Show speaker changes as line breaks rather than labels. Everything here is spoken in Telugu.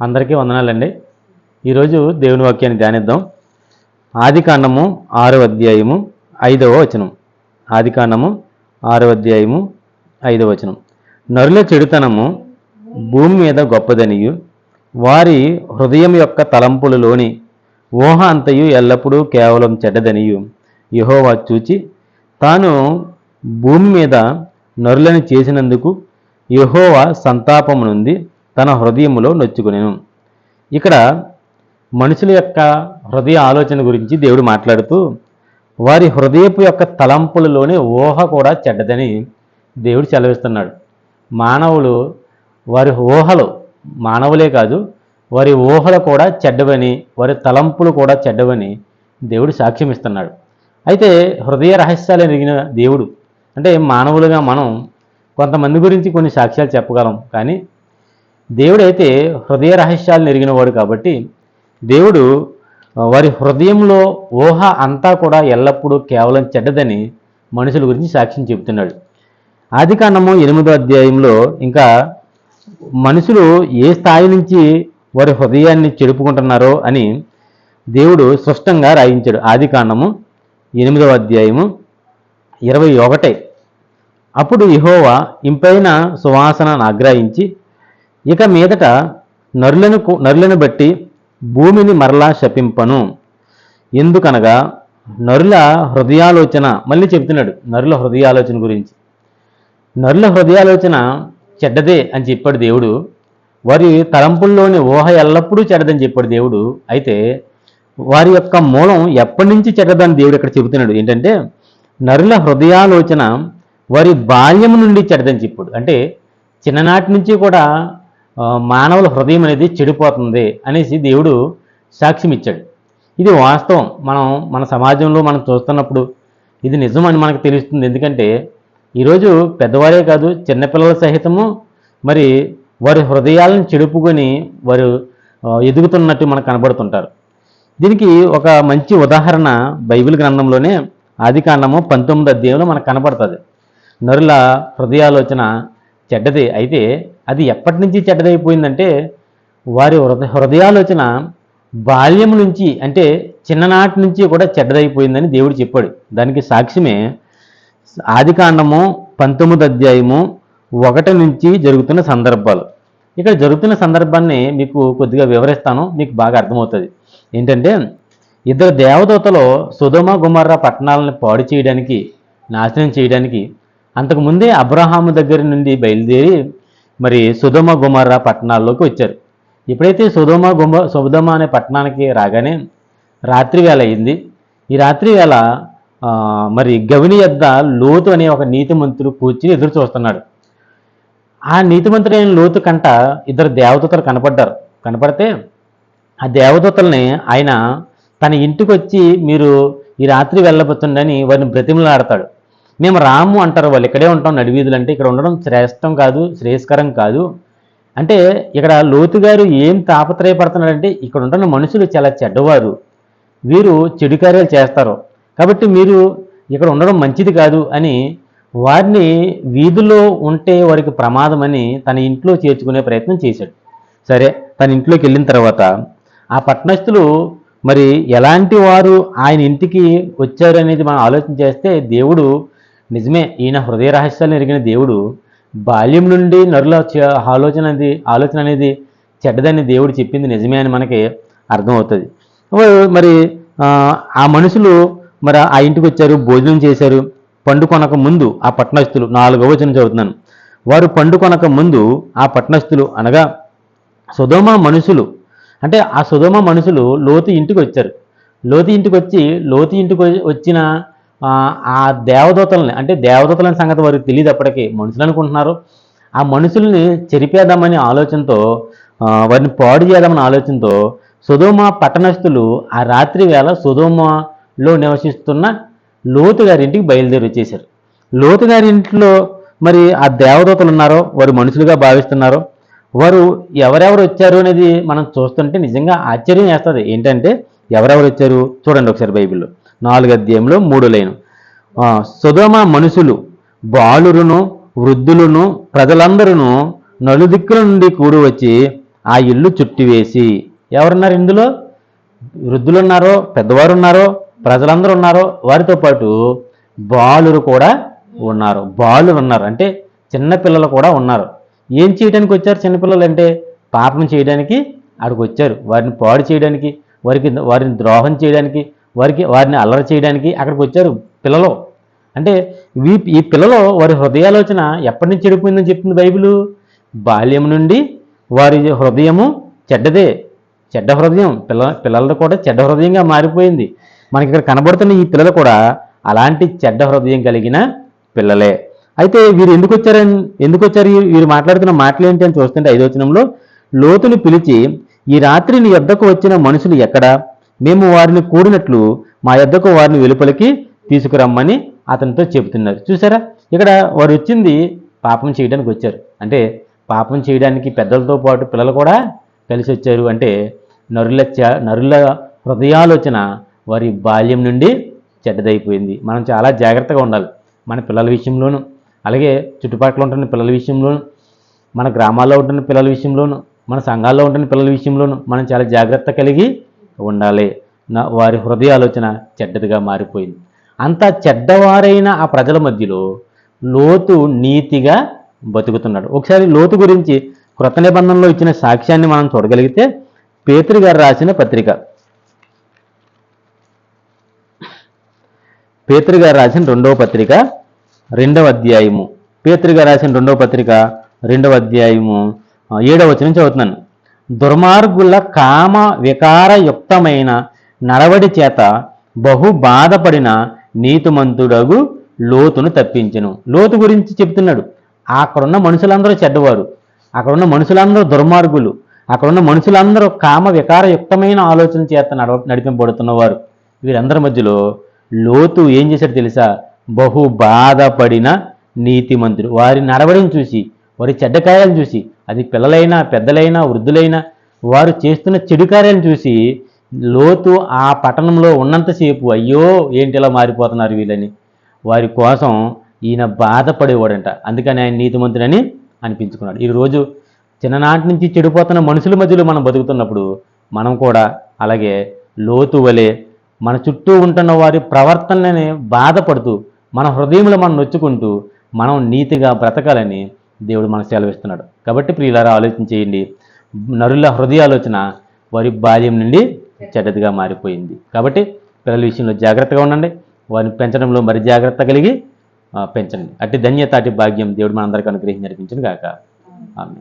అందరికీ వందనాలండి. ఈరోజు దేవుని వాక్యాన్ని ధ్యానిద్దాం. ఆదికాండము ఆరో అధ్యాయము ఐదవ వచనం. ఆదికాండము ఆరో అధ్యాయము ఐదవ వచనం. నరుల చెడుతనము భూమి మీద గొప్పదనియు వారి హృదయం యొక్క తలంపులలోని ఊహ అంతయు ఎల్లప్పుడూ కేవలం చెడ్డదనియు. యహోవా చూచి తాను భూమి మీద నరులను చేసినందుకు యహోవా సంతాపము నుండి తన హృదయములో నొచ్చుకునేను. ఇక్కడ మనుషుల యొక్క హృదయ ఆలోచన గురించి దేవుడు మాట్లాడుతూ వారి హృదయపు యొక్క తలంపులలోనే ఊహ కూడా చెడ్డదని దేవుడు సెలవిస్తున్నాడు. మానవులు వారి ఊహలు మానవులే కాదు వారి ఊహలు కూడా చెడ్డవని వారి తలంపులు కూడా చెడ్డవని దేవుడు సాక్ష్యం ఇస్తున్నాడు అయితే హృదయ రహస్యాలు ఎరిగిన దేవుడు అంటే మానవులుగా మనం కొంతమంది గురించి కొన్ని సాక్ష్యాలు చెప్పగలం కానీ దేవుడైతే హృదయ రహస్యాలను ఎరిగినవాడు కాబట్టి దేవుడు వారి హృదయంలో ఊహ అంతా కూడా ఎల్లప్పుడూ కేవలం చెడ్డదని మనుషుల గురించి సాక్ష్యం చెబుతున్నాడు. ఆదికాండము ఎనిమిదో అధ్యాయంలో ఇంకా మనుషులు ఏ స్థాయి నుంచి వారి హృదయాన్ని చెడుపుకుంటున్నారో అని దేవుడు స్పష్టంగా రాయించాడు. ఆదికాండము ఎనిమిదవ అధ్యాయము ఇరవై ఒకటే. అప్పుడు ఇహోవా ఇంపైన సువాసన ఆగ్రహించి ఇక మీదట నరులను నరులను బట్టి భూమిని మరలా శపింపను. ఎందుకనగా నరుల హృదయాలోచన మళ్ళీ చెప్తున్నాడు నరుల హృదయాలోచన గురించి. నరుల హృదయాలోచన చెడ్డదే అని చెప్పాడు దేవుడు. వారి తలంపుల్లోని ఊహ ఎల్లప్పుడూ చెడ్డదని చెప్పాడు దేవుడు. అయితే వారి యొక్క మూలం ఎప్పటి నుంచి చెడ్డదని దేవుడు ఇక్కడ చెబుతున్నాడు? ఏంటంటే నరుల హృదయాలోచన వారి బాల్యం నుండి చెడ్డదని చెప్పాడు. అంటే చిన్ననాటి నుంచి కూడా మానవుల హృదయం అనేది చెడిపోతుంది అనేసి దేవుడు సాక్ష్యం ఇచ్చాడు. ఇది వాస్తవం. మనం మన సమాజంలో మనం చూస్తున్నప్పుడు ఇది నిజం అని మనకు తెలుస్తుంది. ఎందుకంటే ఈరోజు పెద్దవారే కాదు చిన్నపిల్లల సహితము మరి వారి హృదయాలను చెడుపుకొని వారు ఎదుగుతున్నట్టు మనకు కనబడుతుంటారు. దీనికి ఒక మంచి ఉదాహరణ బైబిల్ గ్రంథంలోనే ఆదికాండము పంతొమ్మిది అధ్యాయంలో మనకు కనబడుతుంది. నరుల హృదయాలోచన చెడ్డది. అయితే అది ఎప్పటి నుంచి చెడ్డదైపోయిందంటే వారి హృదయ హృదయాలోచన బాల్యం నుంచి అంటే చిన్ననాటి నుంచి కూడా చెడ్డదైపోయిందని దేవుడు చెప్పాడు. దానికి సాక్ష్యమే ఆదికాండము పంతొమ్మిది అధ్యాయము ఒకటి నుంచి జరుగుతున్న సందర్భాలు. ఇక్కడ జరుగుతున్న సందర్భాన్ని మీకు కొద్దిగా వివరిస్తాను మీకు బాగా అర్థమవుతుంది. ఏంటంటే ఇద్దరు దేవదూతలు సుధమ గుమర్ర పట్టణాలను పాడు చేయడానికి నాశనం చేయడానికి అంతకుముందే అబ్రహాము దగ్గర నుండి బయలుదేరి మరి సుధమ గుమర్ర పట్టణాల్లోకి వచ్చారు. ఎప్పుడైతే సుధమ గుమ సుధమ అనే పట్టణానికి రాగానే రాత్రి వేళ అయింది. ఈ రాత్రి వేళ మరి గవిని యొద్ద లోతు అనే ఒక నీతిమంతుడు కూర్చుని ఎదురు చూస్తున్నాడు. ఆ నీతిమంతుడైన లోతు కంట ఇద్దరు దేవదూతలు కనపడ్డారు. కనపడితే ఆ దేవదూతల్ని ఆయన తన ఇంటికి వచ్చి మీరు ఈ రాత్రి వెళ్ళబోతుండని వారిని బ్రతిమలాడతాడు. మేము రాము అంటారు వాళ్ళు. ఇక్కడే ఉంటాం నడివీధులు అంటే ఇక్కడ ఉండడం శ్రేష్టం కాదు శ్రేయస్కరం కాదు. అంటే ఇక్కడ లోతు గారు ఏం తాపత్రయపడుతున్నారంటే ఇక్కడ ఉంటున్న మనుషులు చాలా చెడ్డవారు. వీరు చెడు కార్యాలు చేస్తారు. కాబట్టి మీరు ఇక్కడ ఉండడం మంచిది కాదు అని వారిని వీధుల్లో ఉంటే వారికి ప్రమాదమని తన ఇంట్లో చేర్చుకునే ప్రయత్నం చేశాడు. సరే తన ఇంట్లోకి వెళ్ళిన తర్వాత ఆ పట్టణస్థులు మరి ఎలాంటి వారు ఆయన ఇంటికి వచ్చారు అనేది మనం ఆలోచన చేస్తే దేవుడు నిజమే ఈయన హృదయ రహస్యాలు ఎరిగిన దేవుడు బాల్యం నుండి నరుల చ- ఆలోచన అనేది ఆలోచన అనేది చెడ్డదని దేవుడు చెప్పింది నిజమే అని మనకి అర్థమవుతుంది. మరి ఆ, మనుషులు మరి ఆ ఇంటికి వచ్చారు భోజనం చేశారు పండు కొనక ముందు ఆ పట్టణస్థులు నాలుగవ వచనం చదువుతున్నాను. వారు పండు కొనక ముందు ఆ పట్టణస్థులు అనగా సుధోమ మనుషులు. అంటే ఆ సుధోమ మనుషులు లోతు ఇంటికి వచ్చారు. లోతు ఇంటికి వచ్చి లోతు ఇంటికి వచ్చిన ఆ, దేవదూతలని దేవదూతల్ని అంటే దేవదూతలని సంగతి వారికి తెలియదు అప్పటికి. మనుషులు అనుకుంటున్నారు. ఆ మనుషుల్ని చెరిపేద్దామనే ఆలోచనతో వారిని పాడు చేద్దామనే ఆలోచనతో సుధోమ పట్టణస్థులు ఆ రాత్రి వేళ సుధోమలో నివసిస్తున్న లోతు గారి ఇంటికి బయలుదేరి వచ్చేశారు. లోతు గారి ఇంట్లో మరి ఆ దేవదూతలు ఉన్నారో వారు మనుషులుగా భావిస్తున్నారో వారు ఎవరెవరు వచ్చారు అనేది మనం చూస్తుంటే నిజంగా ఆశ్చర్యం వేస్తుంది. ఏంటంటే ఎవరెవరు వచ్చారు? చూడండి ఒకసారి బైబిల్లో. నాలుగు అధ్యాయంలో మూడు లైను. సుధమ మనుషులు బాలురును వృద్ధులను ప్రజలందరూ నలుదిక్కుల నుండి కూడి వచ్చి ఆ ఇల్లు చుట్టివేసి. ఎవరున్నారు ఇందులో? వృద్ధులు ఉన్నారో పెద్దవారు ఉన్నారో ప్రజలందరూ ఉన్నారో వారితో పాటు బాలురు కూడా ఉన్నారు. బాలురు ఉన్నారు అంటే చిన్నపిల్లలు కూడా ఉన్నారు. ఏం చేయడానికి వచ్చారు చిన్నపిల్లలు అంటే పాపం చేయడానికి అక్కడికి వచ్చారు. వారిని పాడు చేయడానికి వారికి వారిని ద్రోహం చేయడానికి వారికి వారిని అల్లరి చేయడానికి అక్కడికి వచ్చారు పిల్లలు. అంటే వీ ఈ పిల్లలు వారి హృదయాలోచన ఎప్పటి నుంచి చెడిపోయిందని చెప్తుంది బైబిల్? బాల్యం నుండి వారి హృదయము చెడ్డదే. చెడ్డ హృదయం పిల్ల పిల్లలది కూడా చెడ్డ హృదయంగా మారిపోయింది. మనకి ఇక్కడ కనబడుతున్న ఈ పిల్లలు కూడా అలాంటి చెడ్డ హృదయం కలిగిన పిల్లలే. అయితే వీరు ఎందుకు వచ్చారని ఎందుకు వచ్చారు? వీరు- మాట్లాడుతున్న మాటలు ఏంటి అని చూస్తుంటే ఐదో వచనంలో లోతుని పిలిచి ఈ రాత్రి నీ యొద్దకు వచ్చిన మనుషులు ఎక్కడా? మేము వారిని కూడినట్లు మా యొద్దకు వారిని వెలుపలికి తీసుకురమ్మని అతనితో చెబుతున్నారు. చూసారా ఇక్కడ వారు వచ్చింది పాపం చేయడానికి వచ్చారు. అంటే పాపం చేయడానికి పెద్దలతో పాటు పిల్లలు కూడా కలిసి వచ్చారు. అంటే నరుల చ- నరుల హృదయాలోచన వారి బాల్యం నుండి చెడ్డదైపోయింది. మనం చాలా జాగ్రత్తగా ఉండాలి మన పిల్లల విషయంలోనూ అలాగే చుట్టుపక్కల ఉంటున్న పిల్లల విషయంలోనూ మన గ్రామాల్లో ఉంటున్న పిల్లల విషయంలోనూ మన సంఘాల్లో ఉంటున్న పిల్లల విషయంలోనూ మనం చాలా జాగ్రత్త కలిగి ఉండాలి. నా వారి హృదయ ఆలోచన చెడ్డదిగా మారిపోయింది. అంత చెడ్డవారైన ఆ ప్రజల మధ్యలో లోతు నీతిగా బతుకుతున్నాడు. ఒకసారి లోతు గురించి కృత నిబంధనలో ఇచ్చిన సాక్ష్యాన్ని మనం చూడగలిగితే పేతురు గారు రాసిన పత్రిక. పేతురు గారు రాసిన రెండవ పత్రిక రెండవ అధ్యాయము. పేతురు గారు రాసిన రెండవ పత్రిక రెండవ అధ్యాయము ఆ, ఏడవ వచనం చదువుతున్నాను. దుర్మార్గుల కామ వికారయుక్తమైన నడవడి చేత బహు బాధపడిన నీతిమంతుడగు లోతును తప్పించను. లోతు గురించి చెప్తున్నాడు అక్కడున్న మనుషులందరూ చెడ్డవారు. అక్కడున్న మనుషులందరూ దుర్మార్గులు. అక్కడున్న మనుషులందరూ కామ వికారయుక్తమైన ఆలోచన చేత నడవ నడిపింపబడుతున్నవారు. వీరందరి మధ్యలో లోతు ఏం చేశాడు తెలుసా? బహు బాధపడిన నీతిమంతుడు. వారి నడవడిని చూసి వారి చెడ్డ చూసి అది పిల్లలైనా పెద్దలైనా వృద్ధులైనా వారు చేస్తున్న చెడు కార్యాలను చూసి లోతు ఆ పట్టణంలో ఉన్నంతసేపు అయ్యో ఏంటి ఇలా మారిపోతున్నారు వీళ్ళని? వారి కోసం ఈయన బాధపడేవాడంట. అందుకని ఆయన నీతిమంతుడని అనిపించుకున్నాడు. ఈరోజు చిన్ననాటి నుంచి చెడిపోతున్న మనుషుల మధ్యలో మనం బతుకుతున్నప్పుడు మనం కూడా అలాగే లోతు వలె మన చుట్టూ ఉంటున్న వారి ప్రవర్తనని బాధపడుతూ మన హృదయంలో మనం నొచ్చుకుంటూ మనం నీతిగా బ్రతకాలని దేవుడు మనకు సెలవిస్తున్నాడు. కాబట్టి ప్రియులారా ఆలోచన చేయండి. నరుల హృదయాలోచన వారి బాల్యం నుండి చెడ్డదిగా మారిపోయింది. కాబట్టి పిల్లల విషయంలో జాగ్రత్తగా ఉండండి. వారిని పెంచడంలో మరి జాగ్రత్త కలిగి పెంచండి. అట్టి ధన్యత అట్టి భాగ్యం దేవుడు మనందరికీ అనుగ్రహించి నడిపించను గాక ఆమె